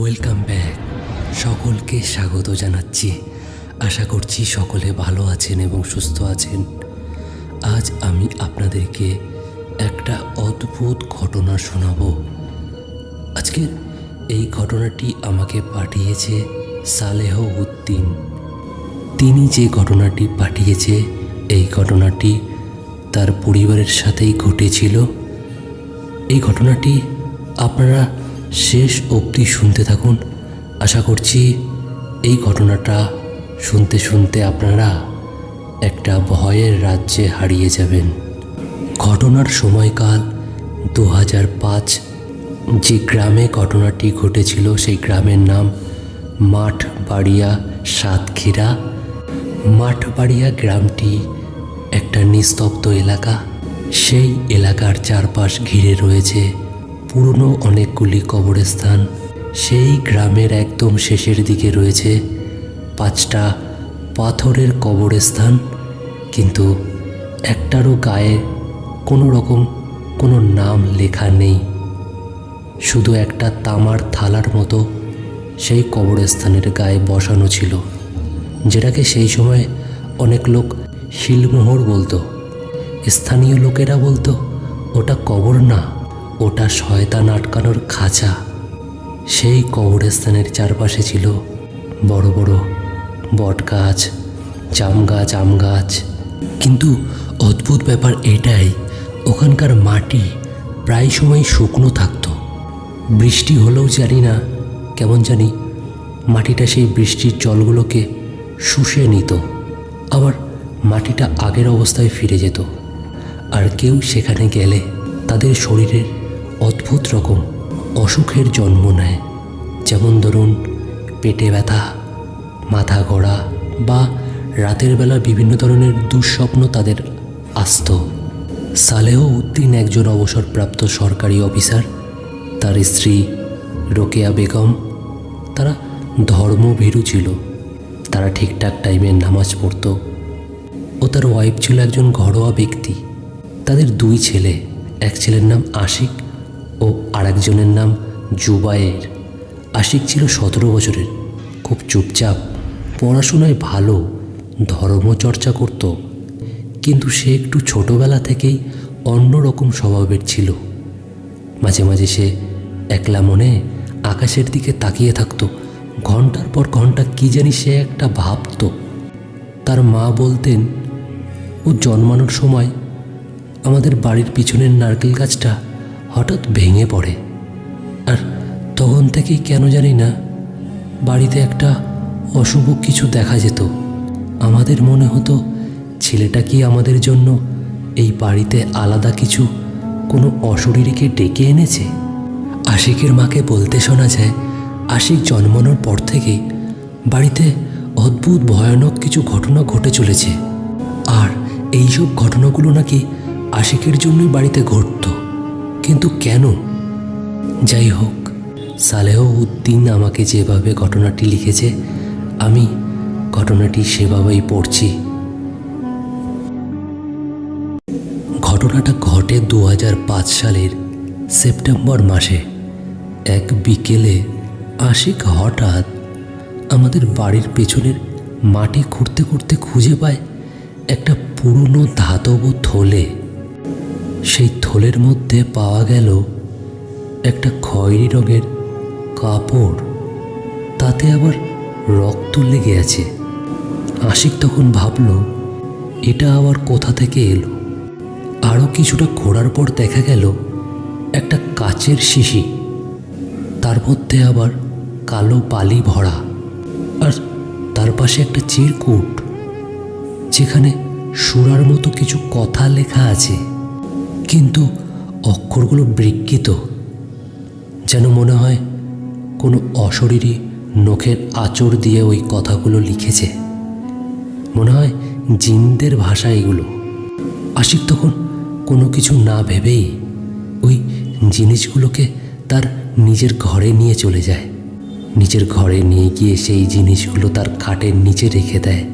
Welcome back সকলকে স্বাগত জানাচ্ছি। আশা করছি সকলে ভালো আছেন এবং সুস্থ আছেন। আজ আমি আপনাদেরকে একটা অদ্ভুত ঘটনা শোনাবো। আজকের এই ঘটনাটি আমাকে পাঠিয়েছে সালেহ উদ্দিন। তিনি যে ঘটনাটি পাঠিয়েছে, এই ঘটনাটি তার পরিবারের সাথেই ঘটেছিল। এই ঘটনাটি আপনারা শেষ অবধি শুনতে থাকুন। আশা করছি এই ঘটনাটা শুনতে শুনতে আপনারা একটা ভয়ের রাজ্যে হারিয়ে যাবেন। ঘটনার সময়কাল দু হাজার পাঁচ। যে গ্রামে ঘটনাটি ঘটেছিল সেই গ্রামের নাম মাঠ বাড়িয়া সাতক্ষীরা। মাঠবাড়িয়া গ্রামটি একটা নিস্তব্ধ এলাকা। সেই এলাকার চারপাশ ঘিরে রয়েছে পুরনো অনেকগুলি কবরস্থান সেই গ্রামের একদম শেষের দিকে রয়েছে পাঁচটা পাথরের কবরস্থান। কিন্তু একটারও গায়ে কোনো রকম কোনো নাম লেখা নেই। শুধু একটা তামার থালার মতো সেই কবরস্থানের গায়ে বসানো ছিল, যেটাকে সেই সময় অনেক লোক শিলমোহর বলতো। স্থানীয় লোকেরা বলতো, ওটা কবর না। ওটা শয়তান আটকানোর খাঁচা। সেই কবরস্থানের চারপাশে ছিল বড় বড় বট গাছ জাম গাছ আম গাছ কিন্তু অদ্ভুত ব্যাপার এটাই, ওখানকার মাটি প্রায় সময় শুকনো থাকতো। বৃষ্টি হলেও জানি না কেমন জানি মাটিটা সেই বৃষ্টির জলগুলোকে শুষে নিত। আবার মাটিটা আগের অবস্থায় ফিরে যেত। আর কেউ সেখানে গেলে তাদের শরীরের অদ্ভুত রকম অসুখের জন্ম নেয়। যেমন ধরুন, পেটে ব্যথা, মাথা ঘোরা বা রাতের বেলা বিভিন্ন ধরনের দুঃস্বপ্ন তাদের আসত। সালেহ উদ্দিন একজন অবসরপ্রাপ্ত সরকারি অফিসার। তার স্ত্রী রোকেয়া বেগম, তারা ধর্মভীরু ছিল। তারা ঠিকঠাক টাইমে নামাজ পড়তো ও তার ওয়াইফ ছিল একজন ঘরোয়া ব্যক্তি। তাদের দুই ছেলে, এক ছেলের নাম আশিক ও আরেকজনের নাম জুবায়ের। আশিক ছিল সতেরো বছরের। খুব চুপচাপ, পড়াশোনায় ভালো ধর্মচর্চা করত। কিন্তু সে একটু ছোটবেলা থেকেই অন্যরকম স্বভাবের ছিল। মাঝে মাঝে সে একলা মনে আকাশের দিকে তাকিয়ে থাকতো। ঘণ্টার পর ঘণ্টা কি জানি সে একটা ভাবতো। তার মা বলতেন, ও জন্মানোর সময় আমাদের বাড়ির পিছনের নারকেল গাছটা হঠাৎ ভেঙে পড়ে। আর তখন থেকেই কেন জানি না, বাড়িতে একটা অশুভ কিছু দেখা যেত। আমাদের মনে হতো, ছেলেটা কি আমাদের জন্য এই বাড়িতে আলাদা কিছু, কোনো অশরীরীকে ডেকে এনেছে? আশিকের মাকে বলতে শোনা যায়, আশিক জন্মানোর পর থেকেই বাড়িতে অদ্ভুত, ভয়ানক কিছু ঘটনা ঘটে চলেছে। আর এইসব ঘটনাগুলো নাকি আশিকের জন্যই বাড়িতে ঘটত। কিন্তু কেন? যাই হোক সালেহ উদ্দিন আমাকে যেভাবে ঘটনাটি লিখেছে, আমি ঘটনাটি সেভাবেই পড়ছি। ঘটনাটা ঘটে দু হাজার পাঁচ সালের সেপ্টেম্বর মাসে। এক বিকেলে আশিক হঠাৎ আমাদের বাড়ির পেছনের মাটি খুঁড়তে খুঁড়তে খুঁজে পায় একটা পুরনো ধাতব থলে। সেই থলের মধ্যে পাওয়া গেল একটা খয়েরি রঙের কাপড়। তাতে আবার রক্ত লেগে আছে। আশিক তখন ভাবল, এটা আবার কোথা থেকে এলো? আরও কিছুটা ঘোরার পর দেখা গেল একটা কাচের শিশি। তার মধ্যে আবার কালো বালি ভরা আর তার পাশে একটা চিরকুট, যেখানে সুরার মতো কিছু কথা লেখা আছে। কিন্তু অক্ষরগুলো বিকৃত, যেন মনে হয় কোনো অশরীরী নখের আঁচড় দিয়ে ওই কথাগুলো লিখেছে। মনে হয় জিনদের ভাষা এগুলো। আশিক তখন কোনো কিছু না ভেবেই ওই জিনিসগুলোকে তার নিজের ঘরে নিয়ে চলে যায়। নিজের ঘরে নিয়ে গিয়ে সেই জিনিসগুলো তার খাটের নিচে রেখে দেয়।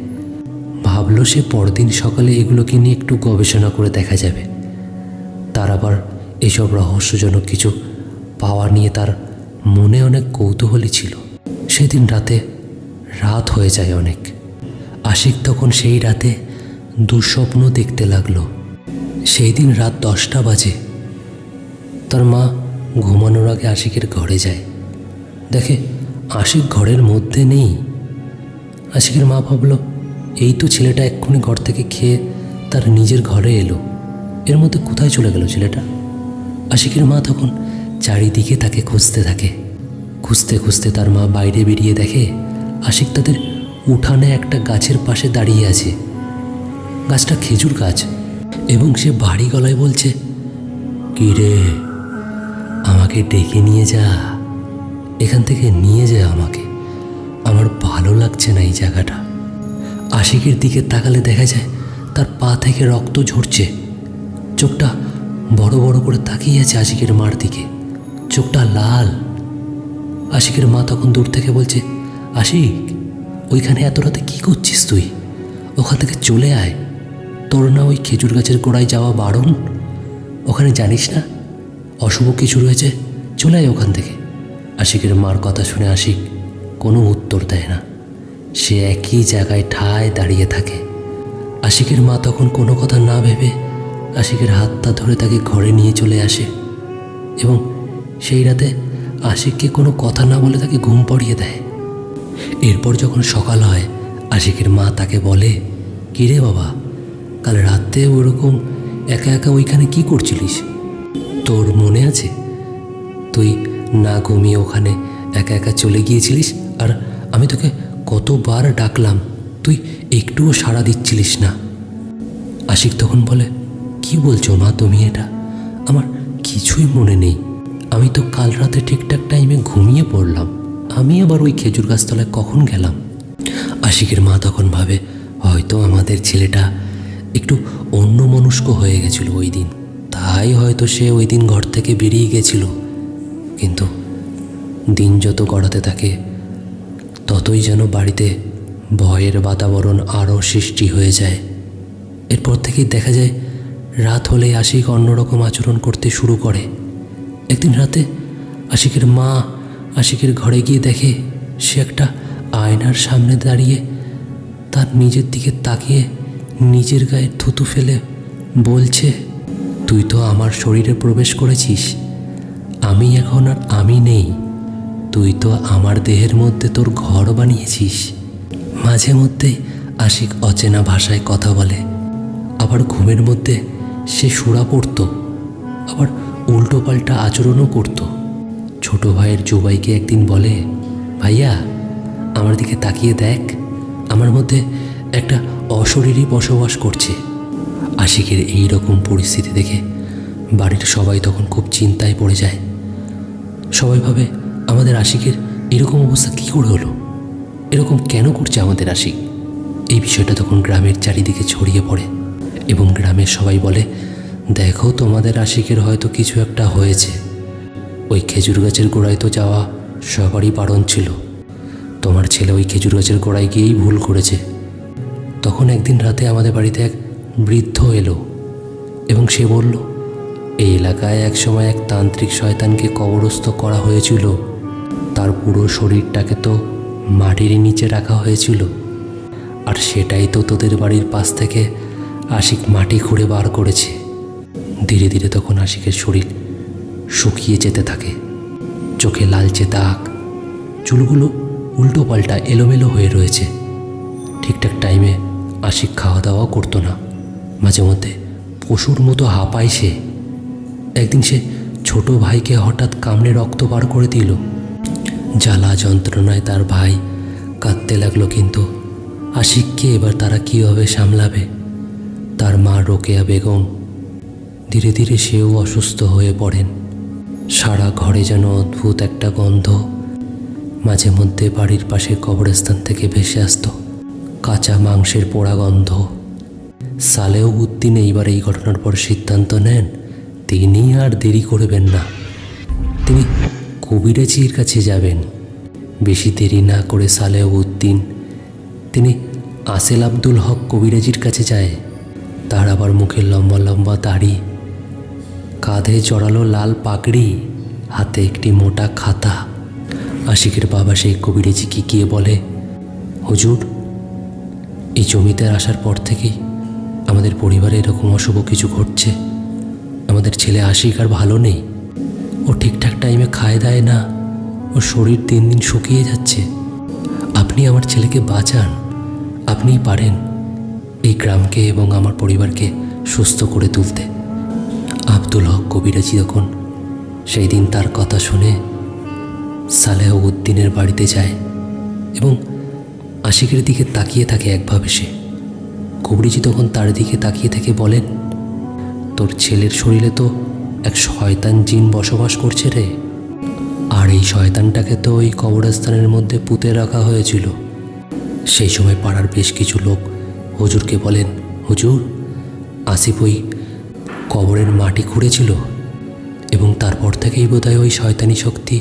ভাবলো সে পরদিন সকালে এগুলোকে নিয়ে একটু গবেষণা করে দেখা যাবে। তার আবার এসব রহস্যজনক কিছু পাওয়া নিয়ে তার মনে অনেক কৌতূহলী ছিল। সেদিন রাতে রাত হয়ে যায় অনেক। আশিক তখন সেই রাতে দুঃস্বপ্ন দেখতে লাগল। সেই দিন রাত দশটা বাজে। তার মা ঘুমানোর আগে আশিকের ঘরে যায়। দেখে আশিক ঘরের মধ্যে নেই। আশিকের মা ভাবল, এই তো ছেলেটা এক্ষুনি ঘর থেকে খেয়ে তার নিজের ঘরে এলো। এর মধ্যে কোথায় চলে গেল ছেলেটা? আশিকের মা তখন চারিদিকে তাকে খুঁজতে থাকে। খুঁজতে খুঁজতে তার মা বাইরে বেরিয়ে দেখে আশিক তাদের উঠানে একটা গাছের পাশে দাঁড়িয়ে আছে। গাছটা খেজুর গাছ এবং সে বাড়ি গলায় বলছে কি রে আমাকে ডেকে নিয়ে যা। এখান থেকে নিয়ে যা আমাকে। আমার ভালো লাগছে না এই জায়গাটা। আশিকের দিকে তাকালে দেখা যায় তার পা থেকে রক্ত ঝরছে। চোখটা বড় বড় করে তাকিয়ে আছে আশিকের মার দিকে। চোখটা লাল। আশিকের মা তখন দূর থেকে বলছে, আশিক, ওইখানে এত রাতে কী করছিস তুই? ওখান থেকে চলে আয়। তোর না ওই খেজুর গাছের গোড়ায় যাওয়া বারণ? ওখানে জানিস না? অশুভ কিছু রয়েছে, চলে আয় ওখান থেকে। আশিকের মার কথা শুনে আশিক কোনো উত্তর দেয় না। সে একই জায়গায় ঠায় দাঁড়িয়ে থাকে। আশিকের মা তখন কোনো কথা না ভেবে আশিকের হাতটা ধরে তাকে ঘরে নিয়ে চলে আসে এবং সেই রাতে আশিককে কোনো কথা না বলে তাকে ঘুম পড়িয়ে দেয়। এরপর যখন সকাল হয়, আশিকের মা তাকে বলে কিরে বাবা, কাল রাতে ওরকম একা একা ওইখানে কি করছিলিস? তোর মনে আছে? তুই না ঘুমিয়ে ওখানে একা একা চলে গিয়েছিলিস? আর আমি তোকে কতবার ডাকলাম, তুই একটুও সাড়া দিচ্ছিলিস না। আশিক তখন বলে কি বলছো মা তুমি এটা? আমার কিছুই মনে নেই। আমি তো কাল রাতে ঠিকঠাক টাইমে ঘুমিয়ে পড়লাম। আমি আবার ওই খেজুর গাছতলায় কখন গেলাম? আশিকের মা তখন ভাবে, হয়তো আমাদের ছেলেটা একটু অন্য মনস্ক হয়ে গেছিল ওই দিন। তাই হয়তো সে ওই দিন ঘর থেকে বেরিয়ে গেছিল। কিন্তু দিন যত গড়াতে থাকে, ততই যেন বাড়িতে ভয়ের বাতাবরণ আরও সৃষ্টি হয়ে যায়। এরপর থেকেই দেখা যায় রাত হলে আশিক অন্যরকম আচরণ করতে শুরু করে। একদিন রাতে আশিকের মা আশিকের ঘরে গিয়ে দেখে সে একটা আয়নার সামনে দাঁড়িয়ে তার নিজের দিকে তাকিয়ে নিজের গায়ে থুতু ফেলে বলছে, তুই তো আমার শরীরে প্রবেশ করেছিস। আমি এখন আর আমি নেই। তুই তো আমার দেহের মধ্যে তোর ঘর বানিয়েছিস। মাঝে মধ্যে আশিক অচেনা ভাষায় কথা বলে। আবার ঘুমের মধ্যে সে সুরা পড়তো, আবার উল্টো পাল্টা আচরণও করত। ছোট ভাইয়ের জুবাইকে একদিন বলে, ভাইয়া, আমার দিকে তাকিয়ে দেখ, আমার মধ্যে একটা অশরীরই বসবাস করছে। আশিকের এই রকম পরিস্থিতি দেখে বাড়ির সবাই তখন খুব চিন্তায় পড়ে যায়। সবাই ভাবে, আমাদের আশিকের এরকম অবস্থা কী করে হলো? এরকম কেন করছে আমাদের আশিক? এই বিষয়টা তখন গ্রামের চারিদিকে ছড়িয়ে পড়ে। এবং গ্রামের সবাই বলে, দেখো তোমাদের আশিকের হয়তো কিছু একটা হয়েছে। ওই খেজুর গাছের গোড়ায় তো যাওয়া সবারই বারণ ছিল। তোমার ছেলে ওই খেজুর গাছের গোড়ায় গিয়েই ভুল করেছে। তখন একদিন রাতে আমাদের বাড়িতে এক বৃদ্ধ এলো এবং সে বলল, এই এলাকায় একসময় এক তান্ত্রিক শয়তানকে কবরস্থ করা হয়েছিল। তার পুরো শরীরটাকে তো মাটির নিচে রাখা হয়েছিল। আর সেটাই তো তোদের বাড়ির পাশ থেকে আশিক মাটি খুঁড়ে বার করেছে। ধীরে ধীরে তখন আশিকের শরীর শুকিয়ে যেতে থাকে। চোখে লালচে দাগ। চুলগুলো উল্টো পাল্টা এলোমেলো হয়ে রয়েছে। ঠিকঠাক টাইমে আশিক খাওয়া দাওয়াও করতো না। মাঝে মধ্যে পশুর মতো হাঁপায় সে। একদিন সে ছোট ভাইকে হঠাৎ কামড়ে রক্ত বার করে দিল। জ্বালা যন্ত্রণায় তার ভাই কাঁদতে লাগল, কিন্তু আশিককে এবার তারা কীভাবে সামলাবে? তার মা রোকেয়া বেগম। ধীরে ধীরে সেও অসুস্থ হয়ে পড়েন। সারা ঘরে যেন অদ্ভুত একটা গন্ধ মাঝে মধ্যে বাড়ির পাশে কবরস্থান থেকে ভেসে আসতো। কাঁচা মাংসের পোড়া গন্ধ। সালেও উদ্দিন এইবার এই ঘটনার পর সিদ্ধান্ত নেন, তিনি আর দেরি করবেন না। তিনি কবিরাজির কাছে যাবেন। বেশি দেরি না করে সালেহ উদ্দিন, তিনি আসেল আব্দুল হক কবিরাজির কাছে যায়। তার আবার মুখে লম্বা লম্বা দাড়ি। কাঁধে জড়ালো লাল পাগড়ি, হাতে একটি মোটা খাতা। আশিকের বাবা সেই কবিরেজিকে গিয়ে বলে, হুজুর, এই জমিতে আসার পর থেকেই আমাদের পরিবারে এরকম অশুভ কিছু ঘটছে। আমাদের ছেলে আশিক আর ভালো নেই। ও ঠিকঠাক টাইমে খায় দায় না। ওর শরীর দিন দিন শুকিয়ে যাচ্ছে। আপনি আমার ছেলেকে বাঁচান। আপনিই পারেন। এই গ্রামকে এবং আমার পরিবারকে সুস্থ করে তুলতে। আব্দুল হক কবিরাজি যখন সেই দিন তার কথা শুনে সালেহ উদ্দিনের বাড়িতে যায় এবং আশিকের দিকে তাকিয়ে থাকে একভাবে সে, কবিরাজি তখন তার দিকে তাকিয়ে থেকে বলেন, তোর ছেলের শরীরে তো এক শয়তান জিন বসবাস করছে রে। আর এই শয়তানটাকে তো ওই কবরস্থানের মধ্যে পুঁতে রাখা হয়েছিল। সেই সময় পাড়ার বেশ কিছু লোক হুজুরকে বলেন, হুজুর, আসিফ ওই কবরের মাটি খুঁড়েছিল এবং তারপর থেকেই বোধহয় ওই শয়তানি শক্তি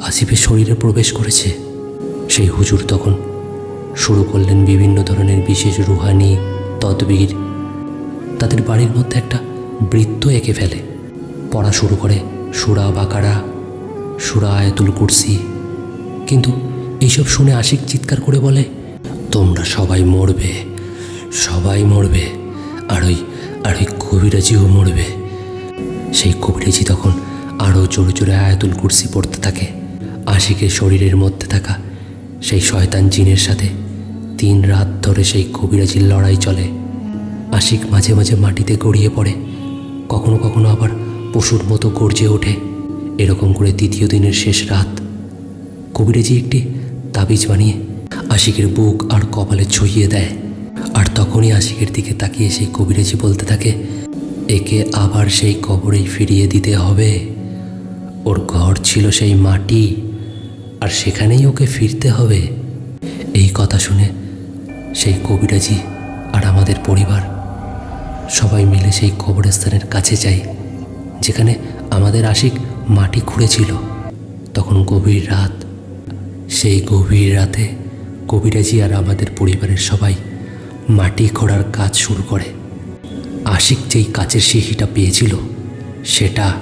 আসিফের শরীরে প্রবেশ করেছে। সেই হুজুর তখন শুরু করলেন বিভিন্ন ধরনের বিশেষ রুহানি, তদবির। তাদের বাড়ির মধ্যে একটা বৃত্ত এঁকে ফেলে। পড়া শুরু করে সুরা বাকারা, সুরা আয়াতুল কুরসি। কিন্তু এইসব শুনে আশিক চিৎকার করে বলে, তোমরা সবাই মরবে। সবাই মরবে, আর ওই আর ওই কবিরাজিও মরবে। সেই কবিরাজি তখন আরও জোরে জোরে আয়াতুল কুরসি পড়তে থাকে, আশিকের শরীরের মধ্যে থাকা সেই শয়তান জিনের সাথে তিন রাত ধরে সেই কবিরাজির লড়াই চলে। আশিক মাঝে মাঝে মাটিতে গড়িয়ে পড়ে, কখনো কখনো আবার পশুর মতো গর্জে ওঠে। এরকম করে দ্বিতীয় দিনের শেষ রাত কবিরাজি একটি তাবিজ বানিয়ে আশিকের বুক আর কপালে ছুঁইয়ে দেয়। আর তখনই আশিকের দিকে তাকিয়ে সেই কবিরাজি বলতে থাকে, একে আবার সেই কবরেই ফিরিয়ে দিতে হবে। ওর ঘর ছিল সেই মাটি, আর সেখানেই ওকে ফিরতে হবে। এই কথা শুনে সেই কবিরাজি আর আমাদের পরিবার সবাই মিলে সেই কবরস্থানের কাছে যাই, যেখানে আমাদের আশিক মাটি খুঁড়েছিল। তখন গভীর রাত, সেই গভীর রাতে কবিরাজি আর আমাদের পরিবারের সবাই মাটি খোঁড়ার কাজ শুরু করে। আশিক যেই কাচের শিহিটা পেয়েছিল, সেটা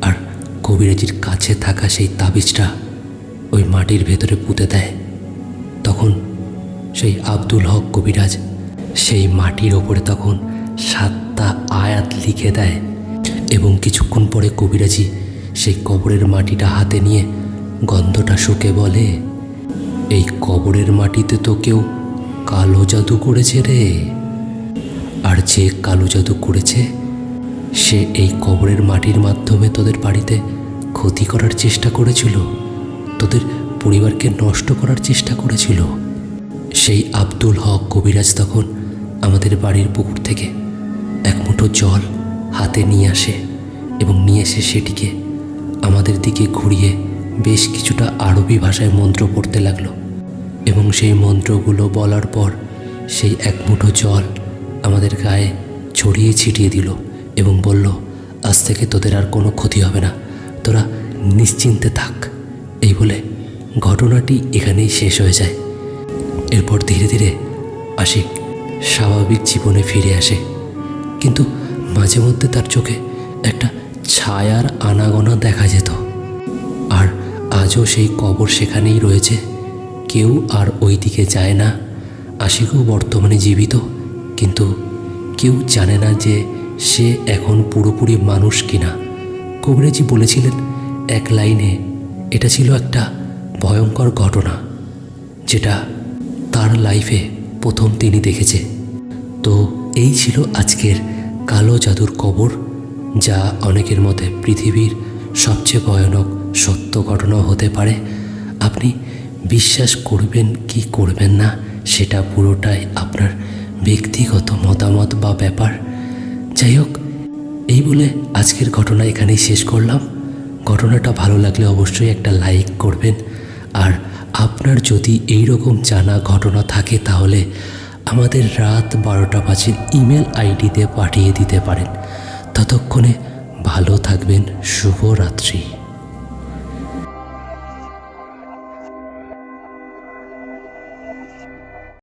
আর কবিরাজির কাছে থাকা সেই তাবিজটা ওই মাটির ভেতরে পুঁতে দেয়। তখন সেই আব্দুল হক কবিরাজ সেই মাটির ওপরে তখন সাতটা আয়াত লিখে দেয় এবং কিছুক্ষণ পরে কবিরাজি সেই কবরের মাটিটা হাতে নিয়ে গন্ধটা শুকে বলে, এই কবরের মাটিতে তো কেউ কালো জাদু করেছে রে। আর যে কালো জাদু করেছে, সে এই কবরের মাটির মাধ্যমে তোদের বাড়িতে ক্ষতি করার চেষ্টা করেছিল, তোদের পরিবারকে নষ্ট করার চেষ্টা করেছিল। সেই আব্দুল হক কবিরাজ তখন আমাদের বাড়ির পুকুর থেকে এক মুঠো জল হাতে নিয়ে আসে এবং নিয়ে এসে সেটিকে আমাদের দিকে ঘুরিয়ে বেশ কিছুটা আরবি ভাষায় মন্ত্র পড়তে লাগল। এবং সেই মন্ত্রগুলো বলার পর সেই এক মুঠো জল আমাদের গায়ে ছড়িয়ে ছিটিয়ে দিল এবং বলল, আজ থেকে তোদের আর কোনো ক্ষতি হবে না। তোরা নিশ্চিন্তে থাক। এই বলে ঘটনাটি এখানেই শেষ হয়ে যায়। এরপর ধীরে ধীরে আশিক স্বাভাবিক জীবনে ফিরে আসে। কিন্তু মাঝে মধ্যে তার চোখে একটা ছায়ার আনাগোনা দেখা যেত। আর আজও সেই কবর সেখানেই রয়েছে কেউ আর ওই দিকে যায় না। আশিকও বর্তমানে জীবিত, কিন্তু কেউ জানে না যে সে এখন পুরোপুরি মানুষ কিনা। কবিরাজি বলেছিলেন, এক লাইনে এটা ছিল একটা ভয়ঙ্কর ঘটনা, যেটা তার লাইফে প্রথম তিনি দেখেছে। তো এই ছিল আজকের কালো জাদুর কবর, যা অনেকের মতে পৃথিবীর সবচেয়ে ভয়ানক সত্য ঘটনা হতে পারে। আপনি বিশ্বাস করবেন কি করবেন না, সেটা পুরোটাই আপনার ব্যক্তিগত মতামত বা ব্যাপার। যাই হোক, এই বলে আজকের ঘটনা এখানেই শেষ করলাম। ঘটনাটা ভালো লাগলে অবশ্যই একটা লাইক করবেন। আর আপনার যদি এই রকম জানা ঘটনা থাকে, তাহলে আমাদের রাত বারোটা বাজে ইমেল আইডিতে পাঠিয়ে দিতে পারেন। ততক্ষণে ভালো থাকবেন, শুভরাত্রি।